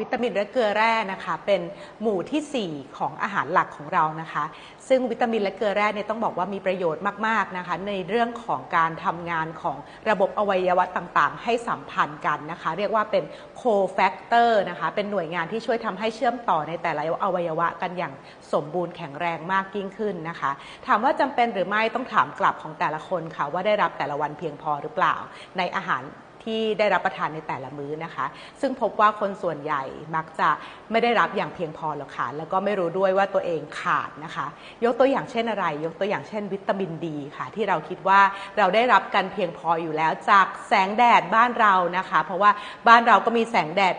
วิตามินและเกลือแร่นะคะเป็นหมู่ทีสี่ 4 ของอาหารหลักของเรานะคะ ซึ่งวิตามินและเกลือแร่เนี่ยต้องบอกว่ามีประโยชน์มากๆนะคะ ในเรื่องของการทำงานของระบบอวัยวะต่างๆ ให้สัมพันธ์กันนะคะ เรียกว่าเป็นโคแฟกเตอร์นะคะ เป็นหน่วยงานที่ช่วยทำให้เชื่อมต่อในแต่ละอวัยวะกันอย่างสมบูรณ์แข็งแรงมากยิ่งขึ้นนะคะ ถามว่าจำเป็นหรือไม่ต้องถามกลับของแต่ละคนค่ะว่าได้รับแต่ละวันเพียงพอหรือเปล่าในอาหาร ที่ได้รับประทานในแต่ละมื้อนะคะ ซึ่งพบว่าคนส่วนใหญ่มักจะไม่ได้รับอย่างเพียงพอหรอกค่ะแล้วก็ไม่รู้ด้วยว่าตัวเองขาดนะคะ ยกตัวอย่างเช่นอะไร ยกตัวอย่างเช่น วิตามินดีค่ะ ที่เราคิดว่าเราได้รับกันเพียงพออยู่แล้วจากแสงแดดบ้านเรานะคะ เพราะว่าบ้านเราก็มีแสงแดด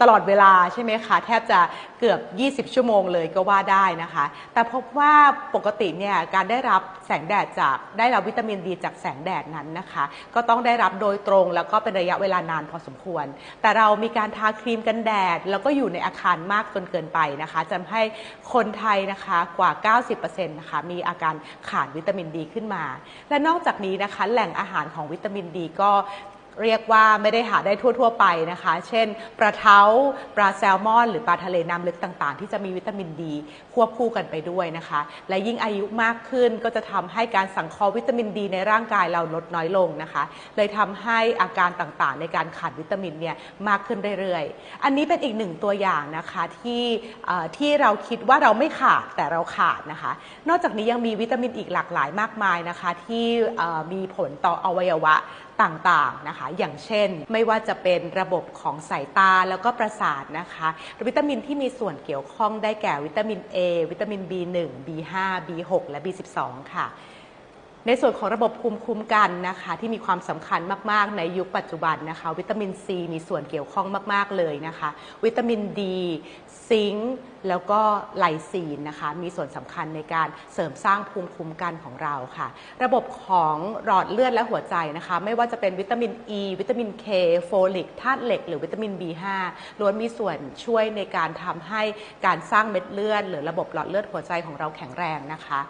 ตลอดเวลาใช่ไหมคะ แทบจะเกือบ 20 ชั่วโมงเลยก็ว่าได้นะคะ แต่พบว่าปกติเนี่ยการได้รับแสงแดดจากได้รับวิตามินดีจากแสงแดดนั้นนะคะ ก็ต้องได้รับโดยตรงแล้วก็เป็นระยะเวลานานพอสมควร แต่เรามีการทาครีมกันแดด แล้วก็อยู่ในอาคารมากจนเกินไปนะคะจำให้คนไทยนะคะกว่า 90%นะคะมีอาการขาดวิตามินดีขึ้นมา และนอกจากนี้นะคะแหล่งอาหารของวิตามินดีก็ เรียกว่าไม่ได้หาได้ทั่ว ๆ ไปนะคะ เช่น ปลาเท้า ปลาแซลมอน หรือปลาทะเลน้ำลึกต่างๆ ที่จะมีวิตามินดีควบคู่กันไปด้วยนะคะ และยิ่งอายุมากขึ้นก็จะทำให้การสังเคราะห์วิตามินดีในร่างกายเราลดน้อยลงนะคะ เลยทำให้อาการต่างๆ ในการขาดวิตามินเนี่ยมากขึ้นเรื่อยๆ อันนี้เป็นอีกหนึ่งตัวอย่างนะคะที่ที่เราคิดว่าเราไม่ขาดแต่เราขาดนะคะ นอกจากนี้ยังมีวิตามินอีกหลากหลายมากมายนะคะที่มีผลต่ออวัยวะ ต่างๆนะคะ อย่างเช่น ไม่ว่าจะเป็นระบบของสายตาแล้วก็ประสาทนะคะวิตามินที่มีส่วนเกี่ยวข้องได้แก่วิตามิน A วิตามิน B1 B5 B6 และ B12 ค่ะ ในส่วนของระบบภูมิคุ้มกันนะคะที่มีความสำคัญมาก ๆ ในยุคปัจจุบันนะคะ วิตามินซีมีส่วนเกี่ยวข้องมาก ๆ เลยนะคะ วิตามินดีซิงค์แล้วก็ไลซีนนะคะ มีส่วนสำคัญในการเสริมสร้างภูมิคุ้มกันของเราค่ะ ระบบของหลอดเลือดและหัวใจนะคะ ไม่ว่าจะเป็นวิตามินอ e, ีวิตามินเคโฟลิกธาตุเหล็ก หรือวิตามิน B5 ล้วนมีส่วนช่วยในการทำให้การสร้างเม็ดเลือด หรือระบบหลอดเลือดหัวใจของเราแข็งแรงนะคะ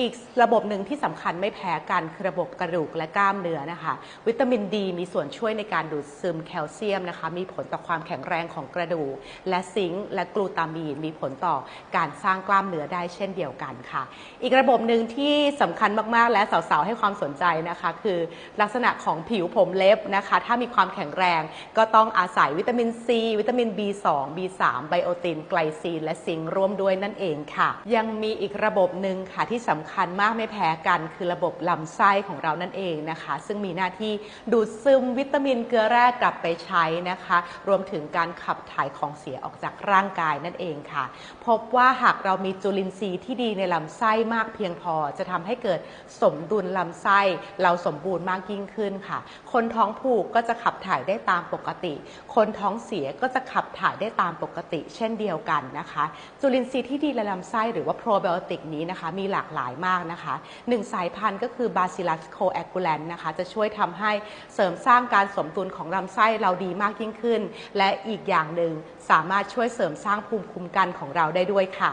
อีกระบบหนึ่งที่สำคัญไม่แพ้กันคือระบบกระดูกและกล้ามเนื้อนะคะ วิตามินดีมีส่วนช่วยในการดูดซึมแคลเซียมนะคะ มีผลต่อความแข็งแรงของกระดูก และซิงค์และกลูตามีน มีผลต่อการสร้างกล้ามเนื้อได้เช่นเดียวกันค่ะ อีกระบบหนึ่งที่สำคัญมากๆ และสาวๆให้ความสนใจนะคะ คือลักษณะของผิวผมเล็บนะคะ ถ้ามีความแข็งแรงก็ต้องอาศัยวิตามินซีวิตามิน B2 B3 ไบโอตินไกลซีนและซิงค์ร่วมด้วยนั่นเองค่ะ ยังมีอีกระบบหนึ่งค่ะที่สำคัญมากไม่แพ้กันคือระบบลำไส้ของเรานั่นเองนะคะ ซึ่งมีหน้าที่ดูดซึมวิตามินเกลือแร่กลับไปใช้นะคะ รวมถึงการขับถ่ายของเสียออกจากร่างกายนั่นเองค่ะ พบว่าหากเรามีจุลินทรีย์ที่ดีในลำไส้มากเพียงพอ จะทำให้เกิดสมดุลลำไส้เราสมบูรณ์มากยิ่งขึ้นค่ะ คนท้องผูกก็จะขับถ่ายได้ตามปกติ คนท้องเสียก็จะขับถ่ายได้ตามปกติ เช่นเดียวกันนะคะ จุลินทรีย์ที่ดีในลำไส้หรือว่าโปรไบโอติกนี้นะคะ มีหลากหลายมากนะคะหนึ่งสายพันธุ์ก็คือ Bacillus coagulant นะคะจะช่วยทำให้เสริมสร้างการสมดุลของลำไส้เราดีมากยิ่งขึ้น และอีกอย่างหนึ่งสามารถช่วยเสริมสร้างภูมิคุ้มกันของเราได้ด้วยค่ะ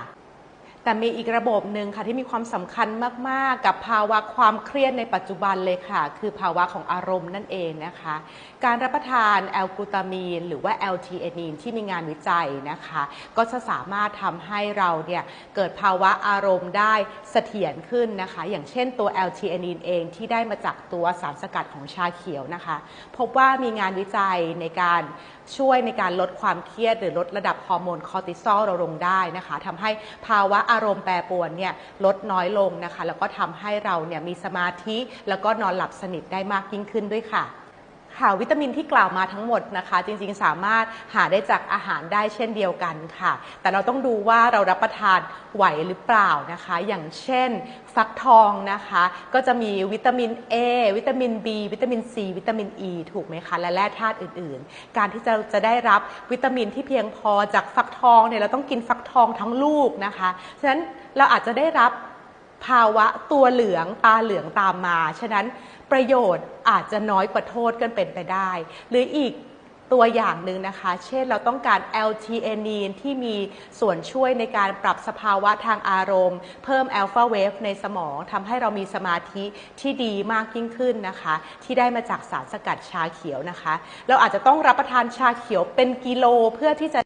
แต่มีอีกระบบหนึ่งค่ะที่มีความสำคัญมาก ๆ กับภาวะความเครียดในปัจจุบันเลยค่ะ คือภาวะของอารมณ์นั่นเองนะคะ การรับประทานแอลกลูตามีน หรือว่า L-theanine ที่มีงานวิจัยนะคะ ก็จะสามารถทำให้เราเนี่ยเกิดภาวะอารมณ์ได้เสถียรขึ้นนะคะ อย่างเช่นตัว L-theanine เองที่ได้มาจากตัวสารสกัดของชาเขียวนะคะ พบว่ามีงานวิจัยในการช่วยในการลดความเครียด หรือลดระดับฮอร์โมนคอร์ติซอลเราลงได้นะคะทำให้ภาวะอารมณ์แปรปรวนเนี่ยลดน้อยลงนะคะ แล้วก็ทำให้เราเนี่ยมีสมาธิ แล้วก็นอนหลับสนิทได้มากยิ่งขึ้นด้วยค่ะ ค่ะวิตามินที่กล่าวมาทั้งหมดนะคะ จริงๆ สามารถหาได้จากอาหารได้เช่นเดียวกันค่ะ แต่เราต้องดูว่าเรารับประทานไหวหรือเปล่านะคะ อย่างเช่น ฟักทองนะคะ ก็จะมีวิตามิน A วิตามิน B วิตามิน C วิตามิน E ถูกไหมคะ และแร่ธาตุอื่นๆ การที่จะจะได้รับวิตามินที่เพียงพอจากฟักทองเนี่ยเราต้องกินฟักทองทั้งลูกนะคะฉะนั้นเราอาจจะได้รับภาวะตัวเหลืองตาเหลืองตามมาฉะนั้น ประโยชน์อาจจะน้อยกว่าโทษกันเป็นไปได้ หรืออีกตัวอย่างหนึ่งนะคะ เช่นเราต้องการ L-theanine ที่มีส่วนช่วยในการปรับสภาวะทางอารมณ์ เพิ่ม alpha wave ในสมองทำให้เรามีสมาธิที่ดีมากยิ่งขึ้นนะคะ ที่ได้มาจากสารสกัดชาเขียวนะคะ เราอาจจะต้องรับประทานชาเขียวเป็นกิโลเพื่อที่จะ